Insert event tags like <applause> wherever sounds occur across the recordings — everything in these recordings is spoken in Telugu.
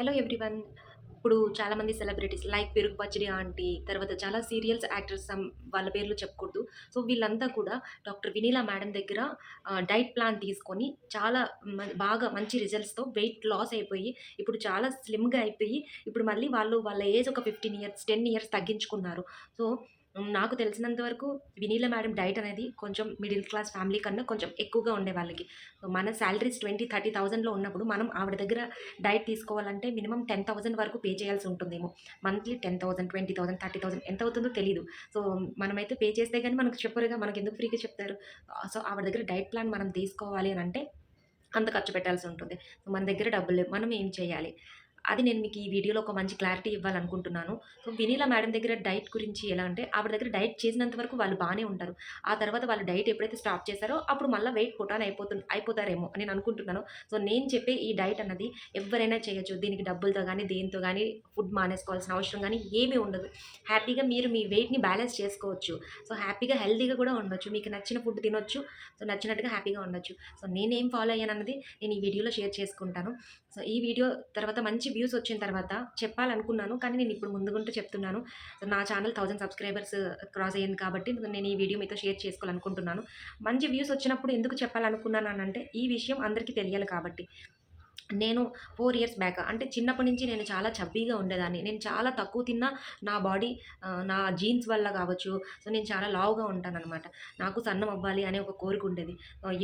హలో ఎవ్రీవన్ ఇప్పుడు చాలామంది సెలబ్రిటీస్ లైక్ పెరుగు పచ్చడి ఆంటీ తర్వాత చాలా సీరియల్స్ యాక్టర్స్ వాళ్ళ పేర్లు చెప్పకూడదు. సో వీళ్ళంతా కూడా డాక్టర్ వినీలా మేడం దగ్గర డైట్ ప్లాన్ తీసుకొని చాలా మ- బాగా మంచి రిజల్ట్స్తో వెయిట్ లాస్ అయిపోయి ఇప్పుడు చాలా స్లిమ్గా అయిపోయి ఇప్పుడు మళ్ళీ వాళ్ళు వాళ్ళ ఏజ్ ఒక ఫిఫ్టీన్ ఇయర్స్ టెన్ ఇయర్స్ తగ్గించుకున్నారు. సో నాకు తెలిసినంత వరకు వినీల మేడం డైట్ అనేది కొంచెం మిడిల్ క్లాస్ ఫ్యామిలీ కన్నా కొంచెం ఎక్కువగా ఉండే వాళ్ళకి. మన శాలరీస్ ట్వంటీ థర్టీ థౌజండ్లో ఉన్నప్పుడు మనం ఆవిడ దగ్గర డైట్ తీసుకోవాలంటే మినిమం టెన్ థౌసండ్ వరకు పే చేయాల్సి ఉంటుందేమో. Monthly ten thousand twenty thousand thirty thousand ఎంత అవుతుందో తెలియదు సో మనమైతే పే చేస్తే కానీ మనకు చెప్పరుగా మనకు ఎందుకు ఫ్రీగా చెప్తారు? సో ఆవిడ దగ్గర డైట్ ప్లాన్ మనం తీసుకోవాలి అని అంటే అంత ఖర్చు పెట్టాల్సి ఉంటుంది. మన దగ్గర డబ్బులు మనం ఏం చేయాలి? అది నేను మీకు ఈ వీడియోలో ఒక మంచి క్లారిటీ ఇవ్వాలనుకుంటున్నాను. సో వినీలా మేడం దగ్గర డైట్ గురించి ఎలా అంటే ఆవిడ దగ్గర డైట్ చేసినంత వరకు వాళ్ళు బాగానే ఉంటారు. ఆ తర్వాత వాళ్ళు డైట్ ఎప్పుడైతే స్టాప్ చేశారో అప్పుడు మళ్ళీ వెయిట్ పొటాన్ అయిపోతు అయిపోతారేమో నేను అనుకుంటున్నాను. సో నేను చెప్పే ఈ డైట్ అన్నది ఎవరైనా చేయొచ్చు. దీనికి డబ్బులతో కానీ దేంతో కానీ ఫుడ్ మానేసుకోవాల్సిన అవసరం కానీ ఏమీ ఉండదు. హ్యాపీగా మీరు మీ వెయిట్ని బ్యాలెన్స్ చేసుకోవచ్చు. సో హ్యాపీగా హెల్తీగా కూడా ఉండొచ్చు. మీకు నచ్చిన ఫుడ్ తినొచ్చు. సో నచ్చినట్టుగా హ్యాపీగా ఉండొచ్చు. సో నేనేం ఫాలో అయ్యాను అన్నది నేను ఈ వీడియోలో షేర్ చేసుకుంటాను. సో ఈ వీడియో తర్వాత మంచి వ్యూస్ వచ్చిన తర్వాత చెప్పాలనుకున్నాను కానీ నేను ఇప్పుడు ముందుగుంటూ చెప్తున్నాను. నా ఛానల్ థౌజండ్ సబ్స్క్రైబర్స్ క్రాస్ అయ్యింది కాబట్టి నేను ఈ వీడియో మీతో షేర్ చేసుకోవాలనుకుంటున్నాను. మంచి వ్యూస్ వచ్చినప్పుడు ఎందుకు చెప్పాలనుకున్నాను అంటే ఈ విషయం అందరికీ తెలియాలి కాబట్టి. నేను ఫోర్ ఇయర్స్ బ్యాక్ అంటే చిన్నప్పటి నుంచి నేను చాలా చబ్బీగా ఉండేదాన్ని. నేను చాలా తక్కువ తిన్నా నా బాడీ నా జీన్స్ వల్ల కావచ్చు. సో నేను చాలా లావుగా ఉంటానన్నమాట. నాకు సన్నం అవ్వాలి అనే ఒక కోరిక ఉండేది.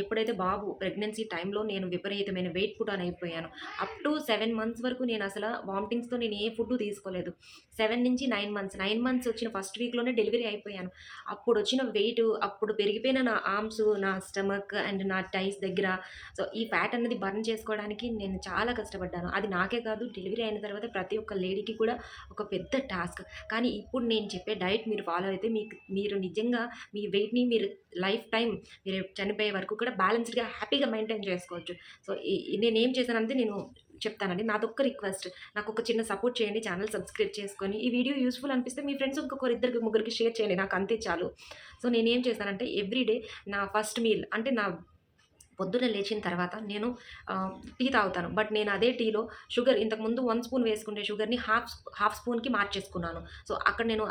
ఎప్పుడైతే బాబు ప్రెగ్నెన్సీ టైంలో నేను విపరీతమైన వెయిట్ పుట్ అని అయిపోయాను అప్ టు సెవెన్ మంత్స్ వరకు నేను అసలు వామిటింగ్స్తో నేను ఏ ఫుడ్ తీసుకోలేదు. సెవెన్ నుంచి నైన్ మంత్స్ నైన్ మంత్స్ వచ్చిన ఫస్ట్ వీక్లోనే డెలివరీ అయిపోయాను. అప్పుడు వచ్చిన వెయిట్ అప్పుడు పెరిగిపోయిన నా ఆర్మ్స్ నా స్టమక్ అండ్ నా టైస్ దగ్గర. సో ఈ ఫ్యాట్ అనేది బర్న్ చేసుకోవడానికి నేను చాలా కష్టపడ్డాను. అది నాకే కాదు డెలివరీ అయిన తర్వాత ప్రతి ఒక్క లేడీకి కూడా ఒక పెద్ద టాస్క్. కానీ ఇప్పుడు నేను చెప్పే డైట్ మీరు ఫాలో అయితే మీకు మీరు నిజంగా మీ వెయిట్ని మీరు లైఫ్ టైం మీరు చనిపోయే వరకు కూడా బ్యాలెన్స్డ్గా హ్యాపీగా మెయింటైన్ చేసుకోవచ్చు. సో నేనేం నేను ఏం చేశానంటే నేను చెప్తానండి. నాదొక్క రిక్వెస్ట్. నాకు ఒక చిన్న సపోర్ట్ చేయండి. ఛానల్ సబ్స్క్రైబ్ చేసుకొని ఈ వీడియో యూస్ఫుల్ అనిపిస్తే మీ ఫ్రెండ్స్ ఇంకొకరిద్దరికి ముగ్గురికి షేర్ చేయండి. నాకు అంతే చాలు. సో నేనేం చేస్తానంటే ఎవ్రీడే నా ఫస్ట్ మీల్ అంటే నా పొద్దున లేచిన తర్వాత నేను టీ తాగుతాను. బట్ నేను అదే టీలో షుగర్ ఇంతకుముందు వన్ స్పూన్ వేసుకునే షుగర్ని హాఫ్ హాఫ్ స్పూన్కి మార్చేసుకున్నాను. సో అక్కడ నేను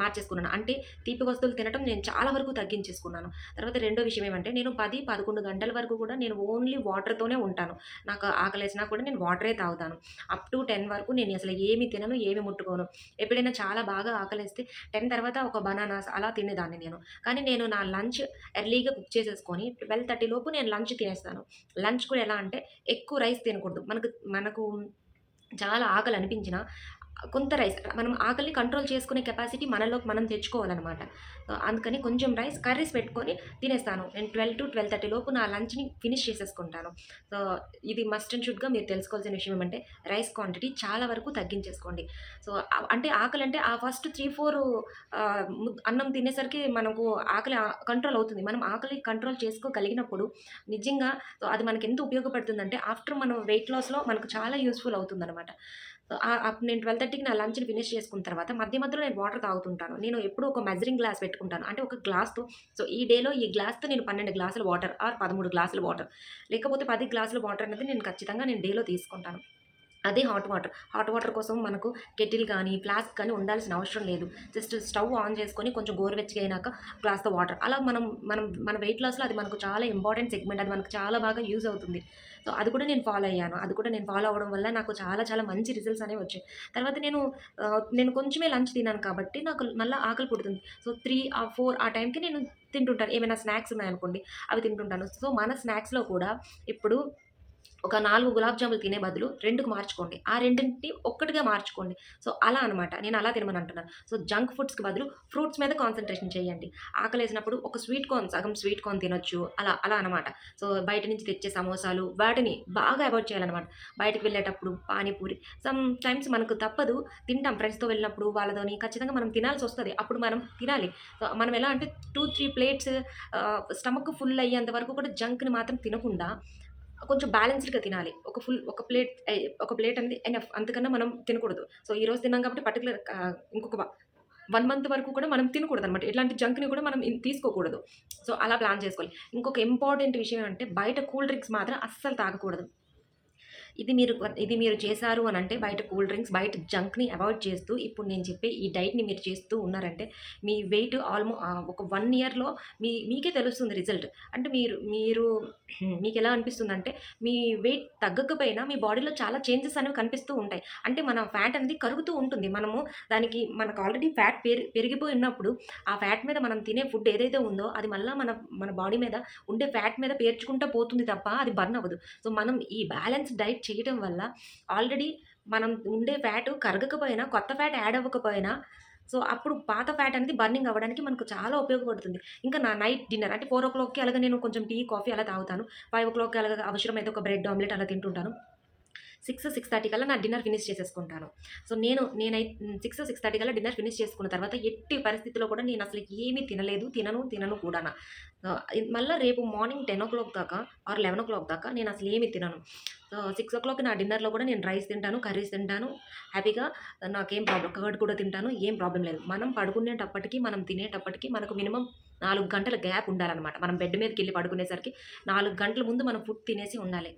మార్చేసుకున్నాను. అంటే తీపి వస్తువులు తినడం నేను చాలా వరకు తగ్గించేసుకున్నాను. తర్వాత రెండో విషయం ఏమంటే నేను పది పదకొండు గంటల వరకు కూడా నేను ఓన్లీ వాటర్తోనే ఉంటాను. నాకు ఆకలేసినా కూడా నేను వాటరే తాగుతాను. అప్ టు టెన్ వరకు నేను అసలు ఏమి తినను ఏమి ముట్టుకోను. ఎప్పుడైనా చాలా బాగా ఆకలేస్తే టెన్ తర్వాత ఒక బనానాస్ అలా తినేదాన్ని నేను. కానీ నేను నా లంచ్ ఎర్లీగా కుక్ చేసేసుకొని ట్వెల్వ్ థర్టీ లోపు నేను లంచ్ తినేస్తాను. లంచ్ కూడా ఎలా అంటే ఎక్కువ రైస్ తినకూడదు. మనకు మనకు చాలా ఆకలి అనిపించిన కొంత రైస్ మనం ఆకలిని కంట్రోల్ చేసుకునే కెపాసిటీ మనలోకి మనం తెచ్చుకోవాలన్నమాట. అందుకని కొంచెం రైస్ కర్రీస్ పెట్టుకొని తినేస్తాను. నేను ట్వెల్వ్ టు ట్వెల్వ్ థర్టీ లోపు నా లంచ్ని ఫినిష్ చేసేసుకుంటాను. సో ఇది మస్ట్ అండ్ షుడ్గా మీరు తెలుసుకోవాల్సిన విషయం ఏమంటే రైస్ క్వాంటిటీ చాలా వరకు తగ్గించేసుకోండి. సో అంటే ఆకలి అంటే ఆ ఫస్ట్ త్రీ ఫోర్ అన్నం తినేసరికి మనకు ఆకలి కంట్రోల్ అవుతుంది. మనం ఆకలి కంట్రోల్ చేసుకోగలిగినప్పుడు నిజంగా అది మనకి ఎంత ఉపయోగపడుతుందంటే ఆఫ్టర్ మనం వెయిట్ లాస్లో మనకు చాలా యూస్ఫుల్ అవుతుందన్నమాట. నేను ట్వెల్వ్ థర్టీకి నా లంచ్ని ఫినిష్ చేసుకున్న తర్వాత మధ్య మధ్యలో నేను వాటర్ తాగుతుంటాను. నేను ఎప్పుడూ ఒక మెజరింగ్ గ్లాస్ పెట్టుకుంటాను. అంటే ఒక గ్లాస్తో సో ఈ డేలో ఈ గ్లాస్తో నేను పన్నెండు గ్లాసులు వాటర్ ఆర్ పదమూడు గ్లాసులు వాటర్ లేకపోతే పది గ్లాసుల వాటర్ అనేది నేను ఖచ్చితంగా నేను డేలో తీసుకుంటాను. అదే హాట్ వాటర్. హాట్ వాటర్ కోసం మనకు కెటిల్ కానీ ఫ్లాస్క్ కానీ ఉండాల్సిన అవసరం లేదు. జస్ట్ స్టవ్ ఆన్ చేసుకొని కొంచెం గోరువెచ్చగా అయినాక గ్లాస్ వాటర్. అలా మనం మనం మన వెయిట్ లాస్లో అది మనకు చాలా ఇంపార్టెంట్ సెగ్మెంట్ అది మనకు చాలా బాగా యూజ్ అవుతుంది. సో అది కూడా నేను ఫాలో అయ్యాను. అది కూడా నేను ఫాలో అవ్వడం వల్ల నాకు చాలా చాలా మంచి రిజల్ట్స్ అనేవి వచ్చాయి. తర్వాత నేను నేను కొంచెమే లంచ్ తిన్నాను కాబట్టి నాకు మళ్ళీ ఆకలి పుడుతుంది. సో త్రీ ఆ ఫోర్ ఆ టైంకి నేను తింటుంటాను. ఏమైనా స్నాక్స్ ఉన్నాయనుకోండి అవి తింటుంటాను. సో మన స్నాక్స్లో కూడా ఇప్పుడు ఒక నాలుగు గులాబ్ జాములు తినే బదులు రెండుకు మార్చుకోండి. ఆ రెండింటిని ఒక్కటిగా మార్చుకోండి. సో అలా అనమాట నేను అలా తినమని అంటున్నాను సో జంక్ ఫుడ్స్కి బదులు ఫ్రూట్స్ మీద కాన్సన్ట్రేషన్ చేయండి. ఆకలేసినప్పుడు ఒక స్వీట్ కార్న్ సగం స్వీట్ కార్న్ తినొచ్చు. అలా అలా అనమాట సో బయట నుంచి తెచ్చే సమోసాలు వాటిని బాగా అవాయిడ్ చేయాలన్నమాట. బయటకు వెళ్ళేటప్పుడు పానీపూరి. సమ్ టైమ్స్ మనకు తప్పదు. తింటాం. ఫ్రెండ్స్తో వెళ్ళినప్పుడు వాళ్ళతోని ఖచ్చితంగా మనం తినాల్సి వస్తుంది. అప్పుడు మనం తినాలి. సో మనం ఎలా అంటే two three plates stomach full అయ్యేంత వరకు కూడా జంక్ని మాత్రం తినకుండా కొంచెం బ్యాలెన్స్డ్గా తినాలి. ఒక ఫుల్ ఒక ప్లేట్ ఒక ప్లేట్ అనేది ఎనఫ్ అంతకన్నా మనం తినకూడదు. సో ఈ రోజు తిన్నాం కాబట్టి పర్టికులర్ ఇంకొక వన్ మంత్ వరకు కూడా మనం తినకూడదు అనమాట ఇట్లాంటి జంక్ని కూడా మనం తీసుకోకూడదు. సో అలా ప్లాన్ చేసుకోవాలి. ఇంకొక ఇంపార్టెంట్ విషయం అంటే బయట కూల్ డ్రింక్స్ మాత్రం అస్సలు తాగకూడదు. ఇది మీరు ఇది మీరు చేశారు అని అంటే బయట కూల్ డ్రింక్స్ బయట జంక్ని అవాయిడ్ చేస్తూ ఇప్పుడు నేను చెప్పే ఈ డైట్ని మీరు చేస్తూ ఉన్నారంటే మీ వెయిట్ ఆల్మో ఒక వన్ ఇయర్లో మీ మీకే తెలుస్తుంది రిజల్ట్. అంటే మీరు మీరు <clears throat> మీకు ఎలా అనిపిస్తుంది అంటే మీ వెయిట్ తగ్గకపోయినా మీ బాడీలో చాలా చేంజెస్ అనేవి కనిపిస్తూ ఉంటాయి. అంటే మన ఫ్యాట్ అనేది కరుగుతూ ఉంటుంది. మనము దానికి మనకు ఆల్రెడీ ఫ్యాట్ పెరి పెరిగిపోయి ఉన్నప్పుడు ఆ ఫ్యాట్ మీద మనం తినే ఫుడ్ ఏదైతే ఉందో అది మళ్ళీ మన మన బాడీ మీద ఉండే ఫ్యాట్ మీద పేర్చుకుంటూ పోతుంది తప్ప అది బర్న్ అవ్వదు. సో మనం ఈ బ్యాలెన్స్ డైట్ చేయడం వల్ల ఆల్రెడీ మనం ఉండే ఫ్యాట్ కరగకపోయినా కొత్త ఫ్యాట్ యాడ్ అవ్వకపోయినా సో అప్పుడు పాత ఫ్యాట్ అనేది బర్నింగ్ అవ్వడానికి మనకు చాలా ఉపయోగపడుతుంది. ఇంకా నా నైట్ డిన్నర్ అంటే ఫోర్ ఓ క్లాక్కి అలాగే నేను కొంచెం టీ కాఫీ అలా తాగుతాను. ఫైవ్ ఓ క్లాక్కి అలాగే అవసరమైతే ఒక బ్రెడ్ ఆమ్లెట్ అలా తింటుంటాను. సిక్స్ సిక్స్ థర్టీ కల్లా నా డిన్నర్ ఫినిష్ చేసేసుకుంటాను. సో నేను నేనైతే సిక్స్ సిక్స్ థర్టీ కల్లా డిన్నర్ ఫినిష్ చేసుకున్న తర్వాత ఎట్టి పరిస్థితిలో కూడా నేను అసలు ఏమీ తినలేదు తినను తినను కూడా మళ్ళీ రేపు మార్నింగ్ టెన్ ఓ క్లాక్ దాకా ఆర్ లెవెన్ ఓ క్లాక్ దాకా నేను అసలు ఏమి తినను. సిక్స్ ఓ క్లాక్ నా డిన్నర్లో కూడా నేను రైస్ తింటాను కర్రీస్ తింటాను. హ్యాపీగా నాకేం ప్రాబ్లం కర్డ్ కూడా తింటాను ఏం ప్రాబ్లం లేదు. మనం పడుకునేటప్పటికి మనం తినేటప్పటికి మనకు మినిమం నాలుగు గంటల గ్యాప్ ఉండాలన్నమాట. మనం బెడ్ మీదకి వెళ్ళి పడుకునేసరికి నాలుగు గంటల ముందు మనం ఫుడ్ తినేసి ఉండాలి.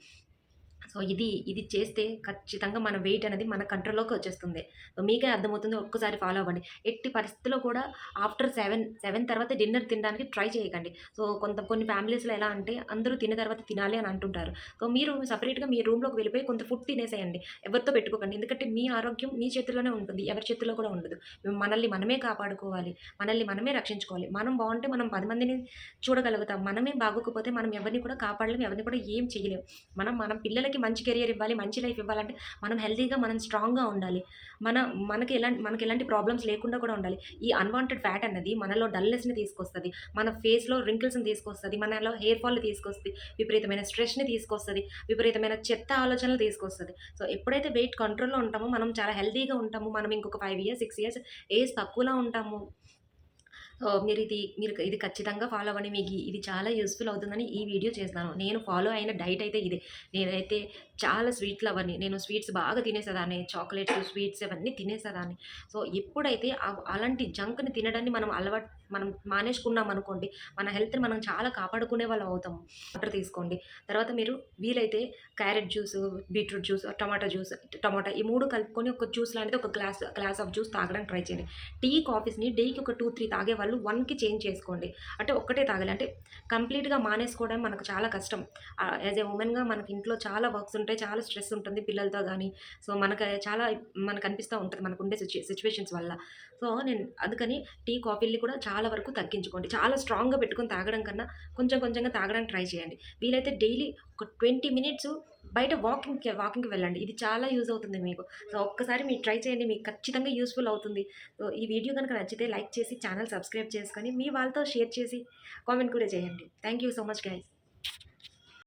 సో ఇది ఇది చేస్తే ఖచ్చితంగా మన వెయిట్ అనేది మన కంట్రోల్లోకి వచ్చేస్తుంది. సో మీకే అర్థమవుతుంది ఒక్కసారి ఫాలో అవ్వండి. ఎట్టి పరిస్థితుల్లో కూడా ఆఫ్టర్ సెవెన్ సెవెన్ తర్వాత డిన్నర్ తినడానికి ట్రై చేయకండి. సో కొంత కొన్ని ఫ్యామిలీస్లో ఎలా అంటే అందరూ తిన్న తర్వాత తినాలి అని అంటుంటారు. సో మీరు సపరేట్గా మీ రూమ్లోకి వెళ్ళిపోయి కొంత ఫుడ్ తినేసేయండి. ఎవరితో పెట్టుకోకండి. ఎందుకంటే మీ ఆరోగ్యం మీ చేతిలోనే ఉంటుంది. ఎవరి చేతిలో కూడా ఉండదు. మనల్ని మనమే కాపాడుకోవాలి. మనల్ని మనమే రక్షించుకోవాలి. మనం బాగుంటే మనం పది మందిని చూడగలుగుతాం. మనమే బాగోకపోతే మనం ఎవరిని కూడా కాపాడలేము ఎవరిని కూడా ఏం చేయలేము మనం మన పిల్లలకి మంచి కెరియర్ ఇవ్వాలి మంచి లైఫ్ ఇవ్వాలంటే మనం హెల్తీగా మనం స్ట్రాంగ్గా ఉండాలి. మన మనకి ఎలాంటి మనకి ఎలాంటి ప్రాబ్లమ్స్ లేకుండా కూడా ఉండాలి. ఈ అన్వాంటెడ్ ఫ్యాట్ అన్నది మనలో డల్నెస్ని తీసుకొస్తుంది మన ఫేస్లో రింకిల్స్ని తీసుకొస్తుంది మనలో హెయిర్ ఫాల్ని తీసుకొస్తుంది విపరీతమైన స్ట్రెస్ని తీసుకొస్తుంది విపరీతమైన చెత్త ఆలోచనలు తీసుకొస్తుంది. సో ఎప్పుడైతే వెయిట్ కంట్రోల్లో ఉంటామో మనం చాలా హెల్తీగా ఉంటాము మనం ఇంకొక five years six years age తక్కువలో ఉంటాము. మీరు ఇది మీరు ఇది ఖచ్చితంగా ఫాలో అవ్వండి. మీకు ఇది చాలా యూస్ఫుల్ అవుతుందని ఈ వీడియో చేస్తాను నేను ఫాలో అయిన డైట్ అయితే ఇదే. నేనైతే చాలా స్వీట్ లవర్ని నేను స్వీట్స్ బాగా తినేసేదాన్ని. చాక్లెట్స్ స్వీట్స్ అవన్నీ తినేసేదాన్ని. సో ఎప్పుడైతే అలాంటి జంక్ని తినడాన్ని మనం అలవాటు మనం మానేసుకున్నాం అనుకోండి మన హెల్త్ని మనం చాలా కాపాడుకునే వాళ్ళం అవుతాం వాటర్ తీసుకోండి. తర్వాత మీరు వీలైతే carrot juice beetroot juice tomato juice tomato ఈ మూడు కలుపుకొని ఒక జ్యూస్ లాంటిది ఒక గ్లాస్ గ్లాస్ ఆఫ్ జ్యూస్ తాగడానికి ట్రై చేయండి. టీ కాఫీస్ని డేకి ఒక టూ త్రీ తాగే వాళ్ళు వన్కి చేంజ్ చేసుకోండి. అంటే ఒక్కటే తాగాలి. అంటే కంప్లీట్గా మానేసుకోవడం మనకు చాలా కష్టం. యాజ్ ఏ ఉమెన్గా మనకి ఇంట్లో చాలా వర్క్స్ ఉంటాయి. చాలా స్ట్రెస్ ఉంటుంది పిల్లలతో కానీ సో మనకు చాలా మనకు అనిపిస్తూ ఉంటుంది మనకు ఉండే సిచ్యువేషన్స్ వల్ల. సో నేను అందుకని టీ కాఫీల్ని కూడా చాలా వరకు తగ్గించుకోండి. చాలా స్ట్రాంగ్గా పెట్టుకొని తాగడం కన్నా కొంచెం కొంచెంగా తాగడానికి ట్రై చేయండి. వీలైతే డైలీ ఒక ట్వంటీ మినిట్స్ బయట వాకింగ్కి వాకింగ్కి వెళ్ళండి. ఇది చాలా యూజ్ అవుతుంది మీకు. సో ఒక్కసారి మీరు ట్రై చేయండి. మీకు ఖచ్చితంగా యూస్ఫుల్ అవుతుంది. సో ఈ వీడియో కనుక నచ్చితే లైక్ చేసి ఛానల్ సబ్స్క్రైబ్ చేసుకొని మీ వాళ్ళతో షేర్ చేసి కామెంట్ కూడా చేయండి. Thank you so much guys